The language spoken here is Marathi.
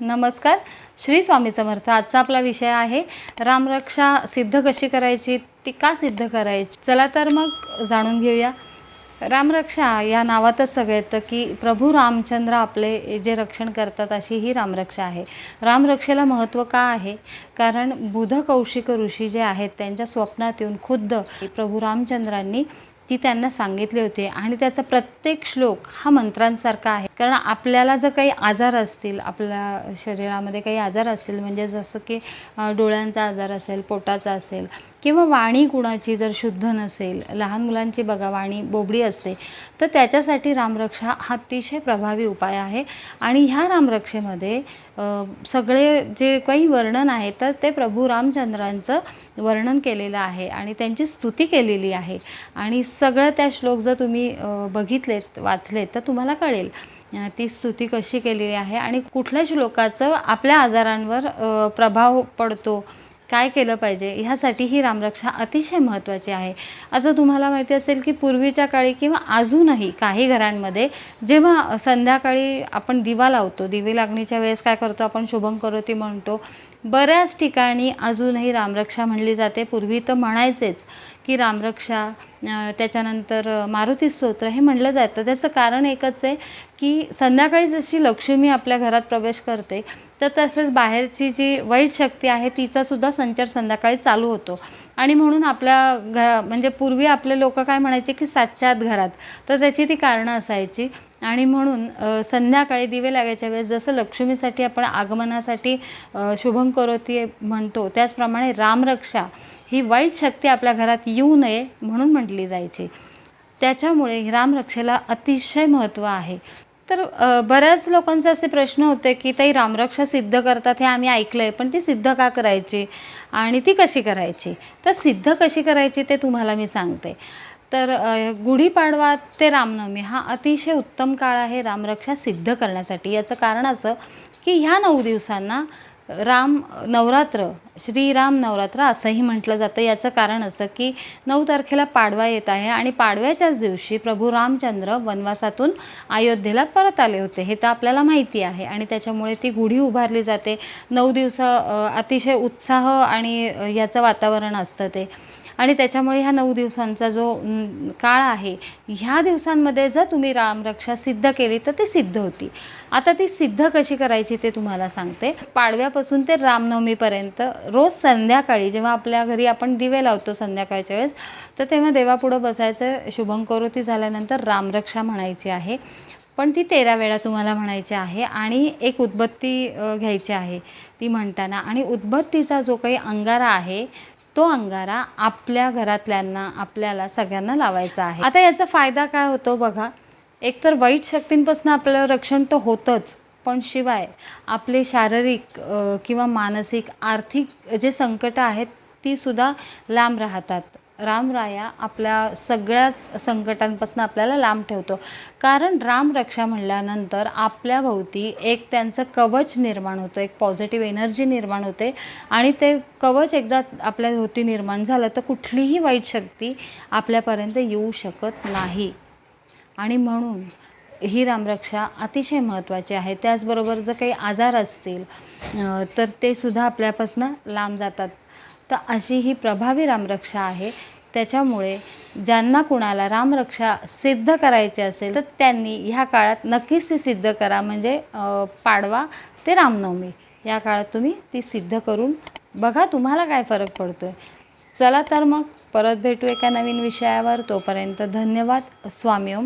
नमस्कार. श्री स्वामी समर्थ. आजचा आपला विषय आहे रामरक्षा सिद्ध कशी करायची? ती का सिद्ध करायची? चला तर मग जाणून घेऊया. रामरक्षा या नावातच सगळं येतं की प्रभू रामचंद्र आपले जे रक्षण करतात अशी ही रामरक्षा आहे. रामरक्षेला महत्त्व का आहे? कारण बुध कौशिक ऋषी जे आहेत त्यांच्या स्वप्नात येऊन खुद्द प्रभू रामचंद्रांनी ती त्यांना सांगितली होती आणि त्याचा प्रत्येक श्लोक हा मंत्रांसारखा आहे. कारण आपल्याला जर काही आजार असतील आपल्या शरीरामध्ये काही आजार असतील म्हणजे जसं की डोळ्यांचा आजार असेल पोटाचा असेल किंवा वाणी कुणाची जर शुद्ध नसेल लहान मुलांची बघा वाणी बोबडी असते तर त्याच्यासाठी रामरक्षा हा अतिशय प्रभावी उपाय आहे. आणि ह्या रामरक्षेमध्ये सगळे जे काही वर्णन आहे तर ते प्रभू रामचंद्रांचं वर्णन केलेलं आहे आणि त्यांची स्तुती केलेली आहे. आणि सगळं त्या श्लोक जर तुम्ही बघितलेत वाचलेत तर तुम्हाला कळेल ती स्तुती कशी केलेली आहे आणि कुठल्या श्लोकाचं आपल्या आजारांवर प्रभाव पडतो काय केलं पाहिजे? ह्यासाठी ही रामरक्षा अतिशय महत्त्वाची आहे. आता तुम्हाला माहिती असेल की पूर्वीच्या काळी किंवा अजूनही काही घरांमध्ये जेव्हा संध्याकाळी आपण दिवा लावतो दिवे लागणीच्या वेळेस काय करतो? आपण शुभम करोती म्हणतो. बऱ्याच ठिकाणी अजूनही रामरक्षा म्हणली जाते. पूर्वी तर म्हणायचेच. की रामरक्षा त्याच्यानंतर मारुती स्तोत्र हे म्हणलं जातं. त्याचं कारण एकच आहे की संध्याकाळी जशी लक्ष्मी आपल्या घरात प्रवेश करते तर तसंच बाहेरची जी वाईट शक्ती आहे तिचासुद्धा संचार संध्याकाळी चालू होतो. आणि म्हणून आपल्या घ म्हणजे पूर्वी आपले लोक काय म्हणायचे की सातच्या आत घरात. तर त्याची ती कारणं असायची. आणि म्हणून संध्याकाळी दिवे लागायच्या वेळेस जसं लक्ष्मीसाठी आपण आगमनासाठी अ, शुभम करोती म्हणतो त्याचप्रमाणे रामरक्षा. ही वाईट शक्ती आपल्या घरात येऊ नये म्हणून म्हटली जायची. त्याच्यामुळे रामरक्षेला अतिशय महत्त्व आहे. तर बऱ्याच लोकांचे असे प्रश्न होते की ताई रामरक्षा सिद्ध करतात हे आम्ही ऐकलं आहे पण ती सिद्ध का करायची? आणि ती कशी करायची? तर सिद्ध कशी करायची ते तुम्हाला मी सांगते. तर गुढीपाडवा ते रामनवमी हा अतिशय उत्तम काळ आहे रामरक्षा सिद्ध करण्यासाठी. याचं कारण असं की ह्या नऊ दिवसांना राम नवरात्र श्रीराम नवरात्र असंही म्हटलं जातं. याचं कारण असं की नऊ तारखेला पाडवा येत आहे आणि पाडव्याच्याच दिवशी प्रभू रामचंद्र वनवासातून अयोध्येला परत आले होते. हे तर आपल्याला माहिती आहे आणि त्याच्यामुळे ती गुढी उभारली जाते. नऊ दिवस अतिशय उत्साह आणि याचं वातावरण असतं ते. आणि त्याच्यामुळे ह्या नऊ दिवसांचा जो काळ आहे ह्या दिवसांमध्ये जर तुम्ही रामरक्षा सिद्ध केली तर ती सिद्ध होती. आता ती सिद्ध कशी करायची ते तुम्हाला सांगते. पाडव्यापासून ते रामनवमीपर्यंत रोज संध्याकाळी जेव्हा आपल्या घरी आपण दिवे लावतो संध्याकाळच्या वेळेस तर तेव्हा देवापुढं बसायचं शुभंकरोती झाल्यानंतर रामरक्षा म्हणायची आहे. पण ती तेरा वेळा तुम्हाला म्हणायची आहे आणि एक उदबत्ती घ्यायची आहे. ती म्हणताना आणि उदबत्तीचा जो काही अंगारा आहे तो अंगारा आपल्या घरातल्यांना आपल्याला सगळ्यांना लावायचा आहे. आता याचा फायदा काय होतो बघा? एकतर वाईट शक्तींपासून आपल्याला रक्षण तर होतंच पण शिवाय आपले शारीरिक किंवा मानसिक आर्थिक जे संकटं आहेत तीसुद्धा लांब राहतात. रामराया आपल्या सगळ्याच संकटांपासून आपल्याला लांब ठेवतो. कारण रामरक्षा म्हणल्यानंतर आपल्या भोवती एक त्यांचं कवच निर्माण होतं एक पॉझिटिव्ह एनर्जी निर्माण होते. आणि ते कवच एकदा आपल्या भोवती निर्माण झालं तर कुठलीही वाईट शक्ती आपल्यापर्यंत येऊ शकत नाही. आणि म्हणून ही रामरक्षा अतिशय महत्त्वाची आहे. त्याचबरोबर जर काही आजार असतील तर ते सुद्धा आपल्यापासून लांब जातात. तर अशी ही प्रभावी रामरक्षा आहे. त्याच्यामुळे ज्यांना कुणाला रामरक्षा सिद्ध करायची असेल तर त्यांनी ह्या काळात नक्कीच ती सिद्ध करा. म्हणजे पाडवा ते रामनवमी. या काळात तुम्ही ती सिद्ध करून बघा तुम्हाला काय फरक पडतो आहे चला तर मग परत भेटू एका नवीन विषयावर. तोपर्यंत धन्यवाद. स्वामी ओम.